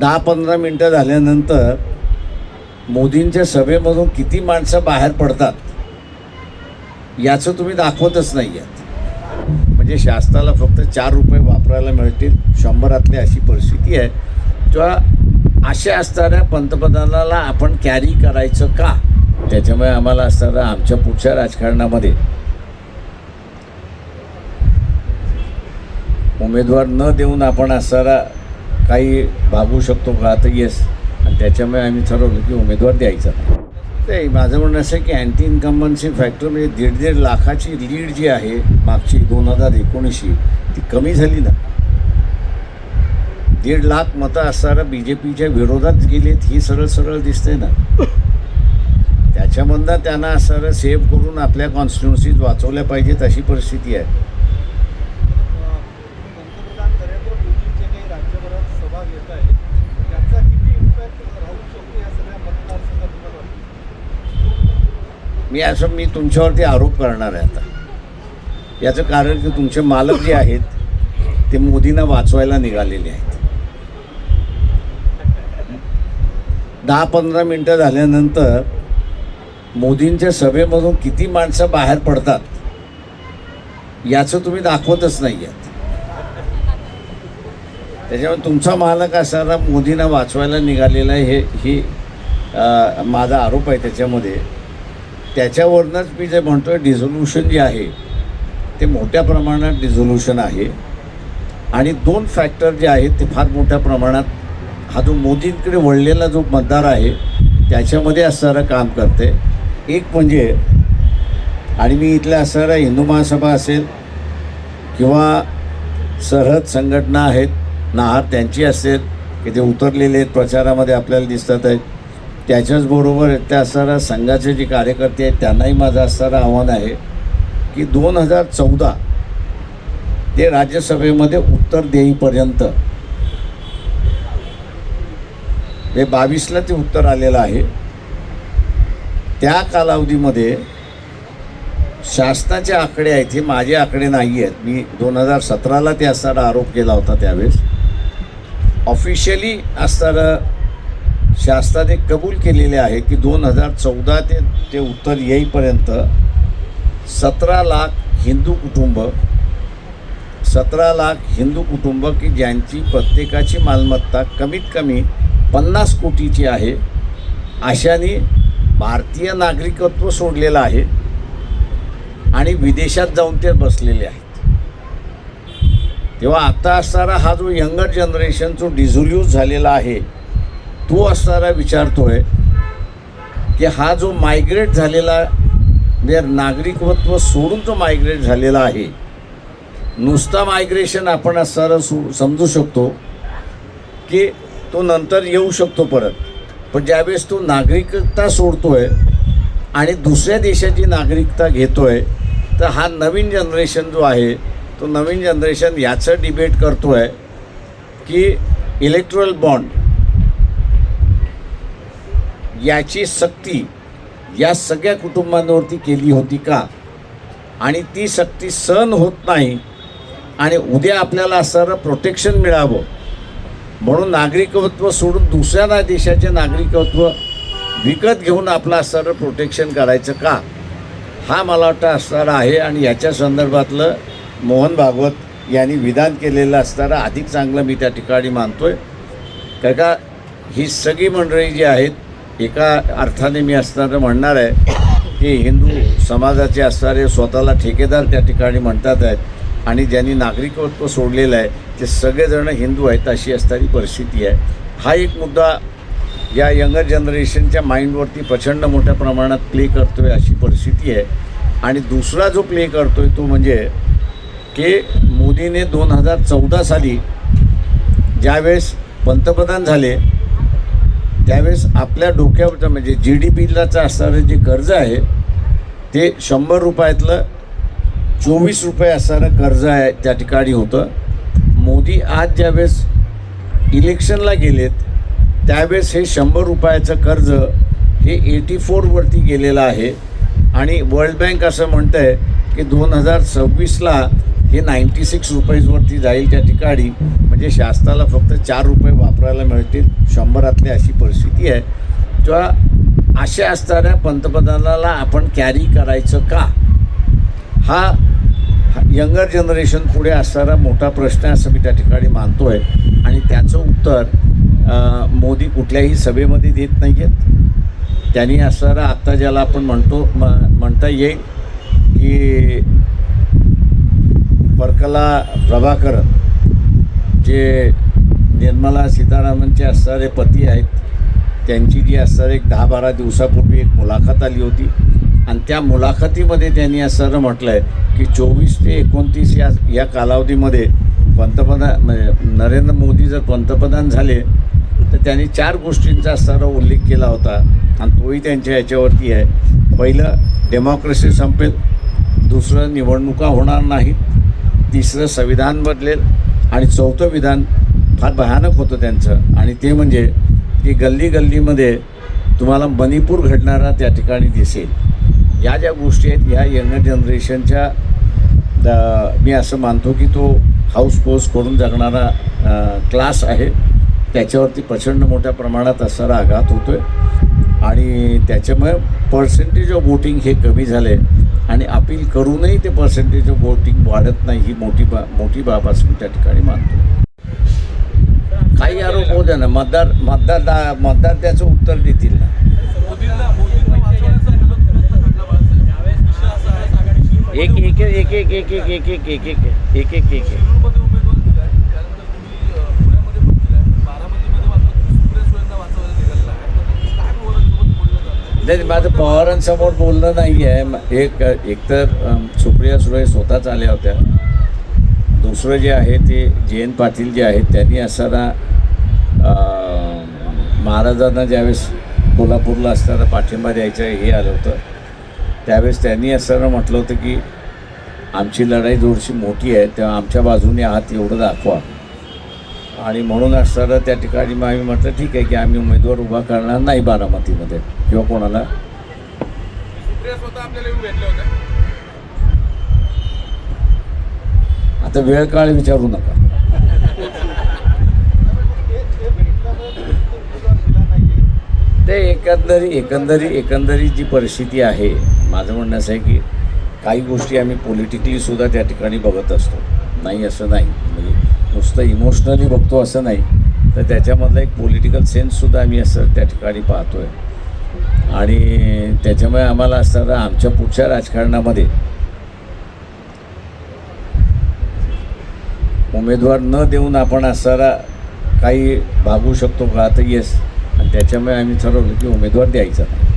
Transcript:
दहा पंधरा मिनटं झाल्यानंतर मोदींच्या सभेमधून किती माणसं बाहेर पडतात याचं तुम्ही दाखवतच नाही आहेत म्हणजे शासनाला फक्त चार रुपये वापरायला मिळतील शंभरातली अशी परिस्थिती आहे. किंवा अशा असणाऱ्या पंतप्रधानाला आपण कॅरी करायचं का? त्याच्यामुळे आम्हाला असणारा आमच्या पुढच्या राजकारणामध्ये उमेदवार न देऊन आपण असणारा काही भागू शकतो का तर येस आणि त्याच्यामुळे आम्ही ठरवलं की उमेदवार द्यायचा. नाही ते माझं म्हणणं असं की अँटी इन्कम्बन्सी फॅक्टर म्हणजे दीड दीड लाखाची लीड जी आहे मागची दोन हजार एकोणीसशी ती कमी झाली ना. दीड लाख मतं असणारा बी जे पीच्या विरोधात गेलीत ही सरळ सरळ दिसते ना. त्याच्यामधनं त्यांना असणारं सेव्ह करून आपल्या कॉन्स्टिट्युन्सीज वाचवल्या पाहिजेत अशी परिस्थिती आहे पंतप्रधान नरेंद्र मोदी जे काही राज्यभरात सभा घेत आहेत त्याचा किती इम्पॅक्ट राहू शकतो या सगळ्या मतदारसंघात तुम्हाला वाटतं मी असं मी तुमच्यावरती आरोप करणार आहे आता. याचं कारण की तुमचे मालक जे आहेत ते मोदींना वाचवायला निघालेले आहेत. दहा पंधरा मिनटं झाल्यानंतर मोदींच्या सभेमधून किती माणसं बाहेर पडतात याचं तुम्ही दाखवतच नाही आहेत त्याच्यामुळे तुमचा मालक असणारा मोदींना वाचवायला निघालेला आहे हे ही माझा आरोप आहे त्याच्यामध्ये. त्याच्यावरनंच मी जे म्हणतोय डिझोल्युशन जे आहे ते मोठ्या प्रमाणात डिझोल्युशन आहे. आणि दोन फॅक्टर जे आहेत ते फार मोठ्या प्रमाणात हा जो मोदींकडे वळलेला जो मतदार आहे त्याच्यामध्ये असणारं काम करते. एक म्हणजे आणि मी इथल्या असणाऱ्या हिंदू महासभा असेल किंवा सरहद संघटना आहेत नाहार त्यांची असेल की ते उतरलेले आहेत प्रचारामध्ये आपल्याला दिसतात आहेत. त्याच्याचबरोबर त्या असणाऱ्या संघाचे जे कार्यकर्ते आहेत त्यांनाही माझं असणारं आव्हान आहे की दोन हजार चौदा ते राज्यसभेमध्ये उत्तर देईपर्यंत हे बावीसला ते उत्तर आलेलं आहे त्या कालावधीमध्ये शासनाचे आकडे आहेत हे माझे आकडे नाही आहेत. मी दोन हजार सतराला ते असणारा आरोप केला होता त्यावेळेस. ऑफिशियली असणारं शास्त्राने कबूल केलेले आहे की दोन हजार चौदा ते ते उत्तर येईपर्यंत सतरा लाख हिंदू कुटुंब सतरा लाख हिंदू कुटुंब की ज्यांची प्रत्येकाची मालमत्ता कमीत कमी पन्नास कोटीची आहे अशाने भारतीय नागरिकत्व सोडलेलं आहे आणि विदेशात जाऊन ते बसलेले आहेत. तेव्हा आता असणारा हा जो यंगर जनरेशन जो डिझोल्यूज झालेला आहे तो असणारा विचारतोय की हा जो मायग्रेट झालेला म्हणजे नागरिकत्व सोडून जो मायग्रेट झालेला आहे नुसता मायग्रेशन आपण असणारं सु समजू शकतो की तो नंतर येऊ शकतो परत. पण ज्यावेळेस तो नागरिकता सोडतोय आणि दुसऱ्या देशाची नागरिकता घेतोय तर हा नवीन जनरेशन जो आहे तो नवीन जनरेशन याचं डिबेट करतो आहे की इलेक्ट्रल बॉन्ड याची सक्ती या सगळ्या कुटुंबांवरती केली होती का? आणि ती सक्ती सहन होत नाही आणि उद्या आपल्याला असणारं प्रोटेक्शन मिळावं. म्हणून नागरिकत्व सोडून दुसऱ्या देशाचे नागरिकत्व विकत घेऊन आपलं असणारं प्रोटेक्शन करायचं का? हा मला वाटतं असणारा आहे आणि याच्या संदर्भातलं मोहन भागवत यांनी विधान केलेलं असणारं अधिक चांगलं मी त्या ठिकाणी मानतो आहे का ही सगळी मंडळी जी आहेत एका अर्थाने मी असणारं म्हणणार आहे की हिंदू समाजाचे असणारे स्वतःला ठेकेदार त्या ठिकाणी म्हणतात आहेत आणि ज्यांनी नागरिकत्व सोडलेलं आहे ते सगळेजण हिंदू आहेत अशी असणारी परिस्थिती आहे. हा एक मुद्दा या यंगर जनरेशनच्या माइंडवरती प्रचंड मोठ्या प्रमाणात प्ले करतो आहे अशी परिस्थिती आहे. आणि दुसरा जो प्ले करतो आहे तो म्हणजे की मोदीने दोन हजार चौदा साली ज्यावेळेस पंतप्रधान झाले त्यावेळेस आपल्या डोक्यावर म्हणजे जी डी पीलाचं असणारं जे कर्ज आहे ते शंभर रुपयातलं चोवीस रुपये असणारं कर्ज आहे त्या ठिकाणी होतं. मोदी आज ज्यावेळेस इलेक्शनला गेलेत त्यावेळेस हे शंभर रुपयाचं कर्ज हे एटी फोरवरती गेलेलं आहे. आणि वर्ल्ड बँक असं म्हणतं आहे की दोन हजार सव्वीसला हे नाईंटी सिक्स रुपीजवरती जाईल त्या ठिकाणी. म्हणजे शासनाला फक्त चार रुपये वापरायला मिळतील शंभरातली अशी परिस्थिती आहे. किंवा अशा असताना पंतप्रधानाला आपण कॅरी करायचं का? हा यंगर जनरेशन पुढे असणारा मोठा प्रश्न आहे असं मी त्या ठिकाणी मानतो आहे आणि त्याचं उत्तर मोदी कुठल्याही सभेमध्ये देत नाही आहेत त्यांनी असणारा आत्ता ज्याला आपण म्हणतो म म्हणता येईल की परकला प्रभाकरन. जे निर्मला सीतारामनचे असणारे पती आहेत त्यांची जी असणारे एक दहा बारा दिवसापूर्वी एक मुलाखत आली होती. आणि त्या मुलाखतीमध्ये त्यांनी असं म्हटलं आहे की चोवीस ते एकोणतीस या या कालावधीमध्ये पंतप्रधान म्हणजे नरेंद्र मोदी जर पंतप्रधान झाले तर त्यांनी चार गोष्टींचा असणारा उल्लेख केला होता. आणि तोही त्यांच्या याच्यावरती आहे. पहिलं डेमोक्रेसी संपेल. दुसरं निवडणुका होणार नाहीत. तिसरं संविधान बदलेल. आणि चौथं विधान फार भयानक होतं त्यांचं. आणि ते म्हणजे की गल्ली गल्लीमध्ये तुम्हाला मणिपूर घडणारा त्या ठिकाणी दिसेल. या ज्या गोष्टी आहेत ह्या यंग जनरेशनच्या मी असं मानतो की तो हाऊस कोर्स करून जगणारा क्लास आहे. त्याच्यावरती प्रचंड मोठ्या प्रमाणात असणारा आघात होतो आहे आणि त्याच्यामुळे पर्सेंटेज ऑफ वोटिंग हे कमी झाले आणि अपील करूनही ते पर्सेंटेज ऑफ वोटिंग वाढत नाही ही मोठी बा मोठी बाब असून मी त्या ठिकाणी मानतो काही आरोप होऊ द्या ना मतदार मतदार दा- मतदार त्याचं उत्तर देतील ना एक एक एक एक एक एक एक एक एक एक एक एक एक शिरूरमध्ये उमेदवार दिलाय त्यानंतर तुम्ही अ, पुण्यामध्ये पण दिलाय बारामतीमध्ये मात्र तुम्ही सुप्रिया सुळेंना वाचवायला निघालेला आहे तर काय पवारांसोबत बोललं जातं नाही माझं पवारांसमोर बोलणं नाही आहे एक एकतर सुप्रिया सुळे स्वतःच आल्या होत्या. दुसरं जे आहे ते जयंत पाटील जे आहेत त्यांनी असताना महाराजांना ज्यावेळेस कोल्हापूरला असताना पाठिंबा द्यायचं हे आलं होतं. त्यावेळेस त्यांनी असताना म्हटलं होतं की आमची लढाई थोडीशी मोठी आहे तेव्हा आमच्या बाजूने आहात एवढं दाखवा. आणि म्हणून असताना त्या ठिकाणी मग आम्ही म्हटलं ठीक आहे की आम्ही उमेदवार उभा करणार नाही बारामतीमध्ये. किंवा कोणाला? आता वेळ काळ विचारू नका. नाही ते एकंदरी एकंदरी एकंदरी जी परिस्थिती आहे माझं म्हणणं असं आहे की काही गोष्टी आम्ही पॉलिटिकली सुद्धा त्या ठिकाणी बघत असतो. नाही असं नाही. म्हणजे नुसतं इमोशनली बघतो असं नाही. तर त्याच्यामधला एक पॉलिटिकल सेन्ससुद्धा आम्ही असं त्या ठिकाणी पाहतो आहे आणि त्याच्यामुळे आम्हाला असताना आमच्या पुढच्या राजकारणामध्ये उमेदवार न देऊन आपण असणारा काही भागू शकतो का? तर येस आणि त्याच्यामुळे आम्ही ठरवलं की उमेदवार द्यायचा नाही.